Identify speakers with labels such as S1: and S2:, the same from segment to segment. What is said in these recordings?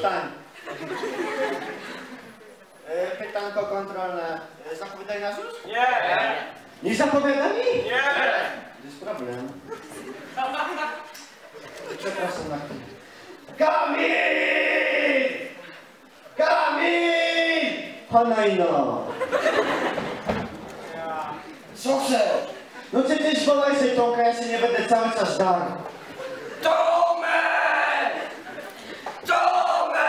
S1: Wstań. E, Pytanko kontrolne. E, Zapowiadaj nas już?
S2: Nie!
S1: Nie zapowiada mi?
S2: Nie!
S1: To jest problem. Przepraszam na chwilę. Kamil! Kamil! Hanajno! Co chcesz? No przecież wołaj się Tomka, ja się nie będę cały czas darł.
S2: Tomek! Tomek!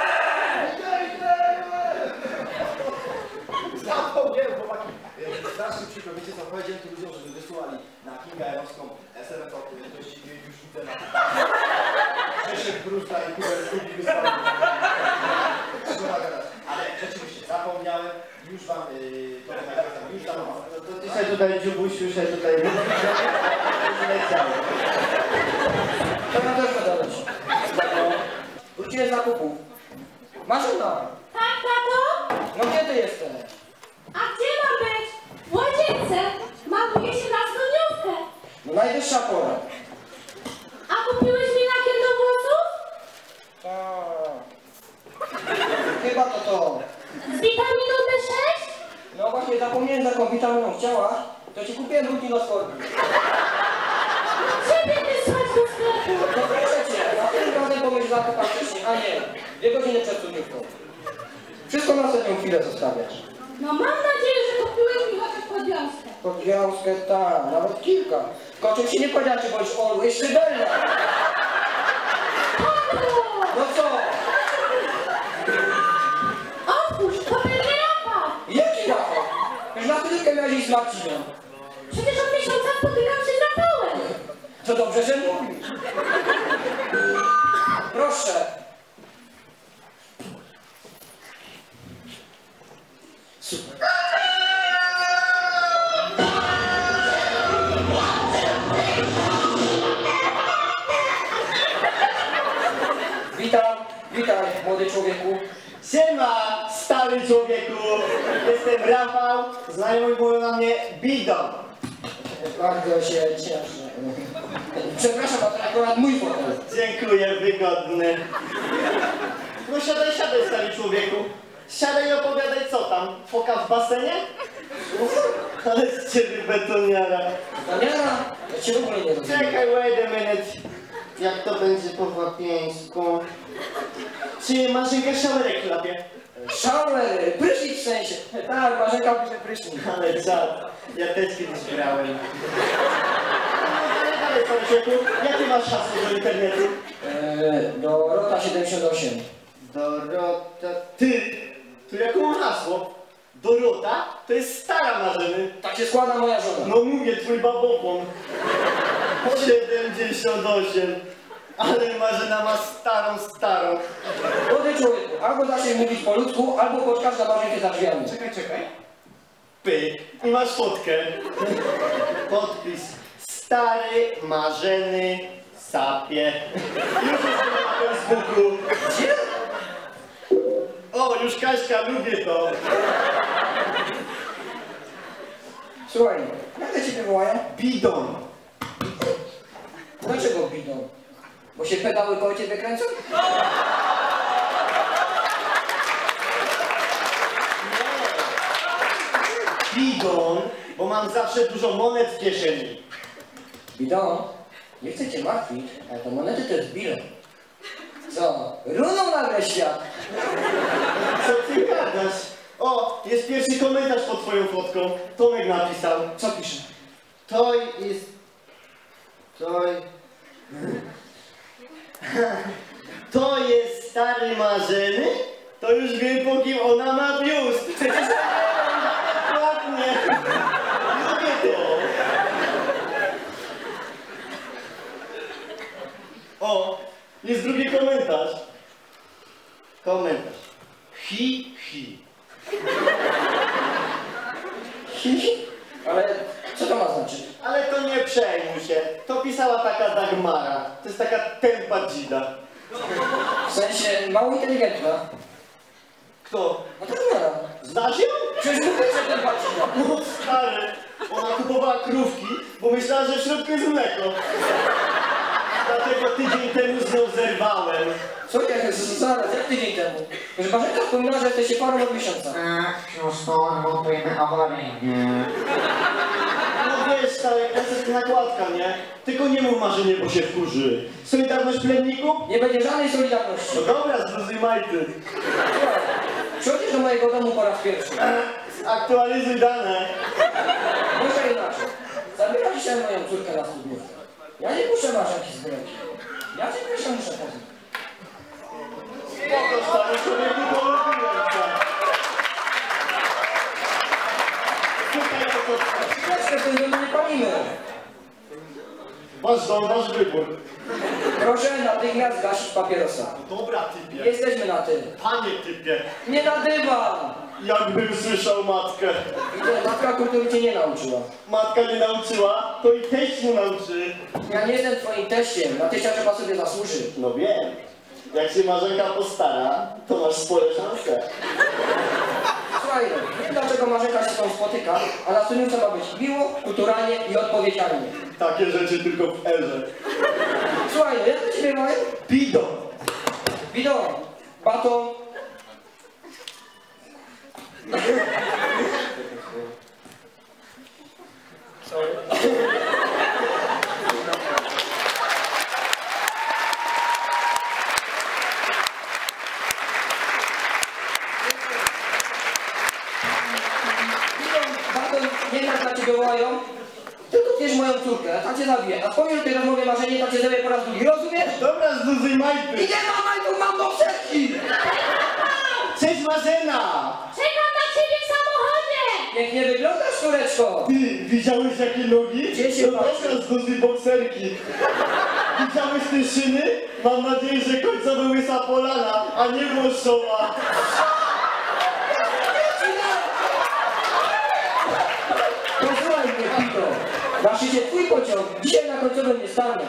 S3: Zapomniałem, chłopaki. Przykro, wiecie co, powiedziałem tu ludziom, żeby wysłali na Kingę Erowską SMS o objętości już widzę na Krzysiek Brusta i Kuber Kubi wysłali. Szkoda gadać. Ale rzeczywiście, zapomniałem, już wam yy, to nagradzam, już dam wam.
S1: No to dzisiaj tutaj dziubusiu się tutaj leciało.
S4: To ja też. Wróciłem z zakupów. Marzena,
S5: Tak, tato?
S4: no gdzie ty jesteś?
S5: A gdzie mam być? W łazience. Maluje się na studniówkę.
S4: No najwyższa pora.
S5: A kupiłeś mi lakier do włosów?
S4: Tak. Chyba to to.
S5: Z witaminą B6?
S4: No właśnie zapomniałem za tą witaminą chciałaś, to ci kupiłem drugi na skorbi.
S5: Ciebie wysłać do sklepu.
S4: No proszę cię, na tym razem pomyśl zakupach wcześniej, a nie dwie godziny przed studniówką. Wszystko na ostatnią chwilę zostawiasz.
S5: No mam nadzieję, że kupiłeś mi chociaż podwiązkę.
S4: Podwiązkę, tak, nawet kilka. Czym się nie powiedział, czy bądź Bella.
S5: Tato!
S4: No co?
S5: Otwórz, to będzie Rafa.
S4: Jaki Rafał? Już na chwilkę miałeś iść z Marcinem.
S5: Przecież od miesiąca spotykam się z Rafałem.
S4: To dobrze, że mówisz. Młody człowieku.
S1: Siema, stary człowieku! Jestem Rafał, znajomi mówią na mnie Bidon.
S4: Bardzo się cieszę. Przepraszam, a to akurat mój fotel.
S1: Dziękuję, wygodny. No siadaj, siadaj, stary człowieku. Siadaj i opowiadaj, co tam? Foka w basenie? Ale z ciebie betoniara.
S4: Daniela, ja cię w ogóle nie rozumiem.
S1: Czekaj, wait a minute. Jak to będzie po wapieńsku? Czy Marzenka szałerek chlapie?
S4: Shower, prysznic w sensie. Tak, Marzenka pisze prysznic.
S1: Ale czad, ja też kiedyś grałem. No stary człowieku. Jakie masz hasło do internetu?
S4: Eee, do Rota 78.
S1: Dorota... Ty! To jaką mam hasło? Dorota? To jest stara Marzeny.
S4: Tak się składa moja żona.
S1: No mówię, twój babopon. 78. Ale Marzena ma starą, starą.
S4: Młody człowieku, albo zacznij mówić po ludzku, albo poczkasz na Marzenkę za drzwiami.
S1: Czekaj, czekaj. Pyk. I masz fotkę. Podpis. Stary Marzeny Sapie. Już jestem na Facebooku.
S4: Gdzie?
S1: O, już Kaśka, lubię to.
S4: Słuchaj, jak te ciebie wołają?
S1: Bidon.
S4: Dlaczego bidą? Bo się pedały koło ciebie kręcą?
S1: Bidon, bo mam zawsze dużo monet w kieszeni.
S4: Bidą, nie chcę cię martwić, ale to monety to jest bilet. Co? Runął nagle świat.
S1: Co ty gadasz? O, jest pierwszy komentarz pod twoją fotką. Tomek napisał.
S4: Co pisze?
S1: To jest... To... To jest stary Marzeny? To już wiem po kim ona ma biust. Przecież ładnie. Lubię to. O, jest drugi komentarz. Komentarz. Hi, hi.
S4: Ale co to ma znaczyć?
S1: Ale to nie przejmuj się. To pisała taka Dagmara. To jest taka tempa dzida.
S4: W sensie mało inteligentna.
S1: Kto?
S4: No to.
S1: Znasz ją?
S4: Przecież mówię, że ten.
S1: No stary. Ona kupowała krówki, bo myślała, że w środku jest mleko. Dlatego tydzień temu z nią zerwałem.
S4: Co jak zaraz, jak tydzień temu? Że Marzenka wspominała, że jesteście parą od miesiąca.
S2: Już to montujemy awaryjnie.
S1: No wiesz, ta jest nakładka, nie? Tylko nie mów marzenie, bo się wkurzy. Solidarność plemników?
S4: Nie będzie żadnej solidarności.
S1: No dobra.
S4: Słuchaj, Przychodzisz do mojego domu po raz pierwszy.
S1: Aktualizuj dane.
S4: Może inaczej. Zabierasz dzisiaj moją córkę na studniówkę. Ja nie muszę marzenki z ręki. Ja tylko się muszę poznać.
S1: Spoko, stary człowieku, to cię. Słuchaj, to?
S4: Chwileczkę, domu nie palimy.
S1: Masz dom, masz wybór.
S4: Proszę natychmiast gasić papierosa.
S1: Dobra, typie.
S4: Jesteśmy na tym.
S1: Panie typie,
S4: Nie na dywan!
S1: jakbym słyszał matkę.
S4: Widzę, matka kultury cię nie nauczyła.
S1: Matka nie nauczyła, to i teść mu nauczy.
S4: Ja nie jestem twoim teściem, na teścia trzeba sobie zasłużyć.
S1: No wiem. Jak się Marzenka postara, to masz spore szanse.
S4: Słuchaj, wiem dlaczego Marzenka się z tą spotyka, a na studniówce ma być miło, kulturalnie i odpowiedzialnie.
S1: Takie rzeczy tylko w erze.
S4: Słuchaj, jak do ciebie mają?
S1: Pido.
S4: Bidon, baton, Bidon, baton, nie wiem na ciebie wołają, bierz moją córkę, tak cię zabiję. A wspomnisz o tej rozmowie marzenie, tak cię zabiję po raz drugi, rozumiesz?
S1: Dobra, zluzuj
S4: I
S1: majty.
S4: nie ma majtów, mam bokserki!
S1: Cześć Marzena.
S5: Czekam na ciebie w samochodzie!
S4: Pięknie wyglądasz, córeczko!
S1: Ty, widziałeś jakie nogi?
S4: Gdzie się
S1: no dobra, zluzuj bokserki. Widziałeś te szyny? Mam nadzieję, że końcowy łysa polana, a nie włoszczowa.
S4: Szczycie twój pociąg, dzisiaj na końcowym nie stanę.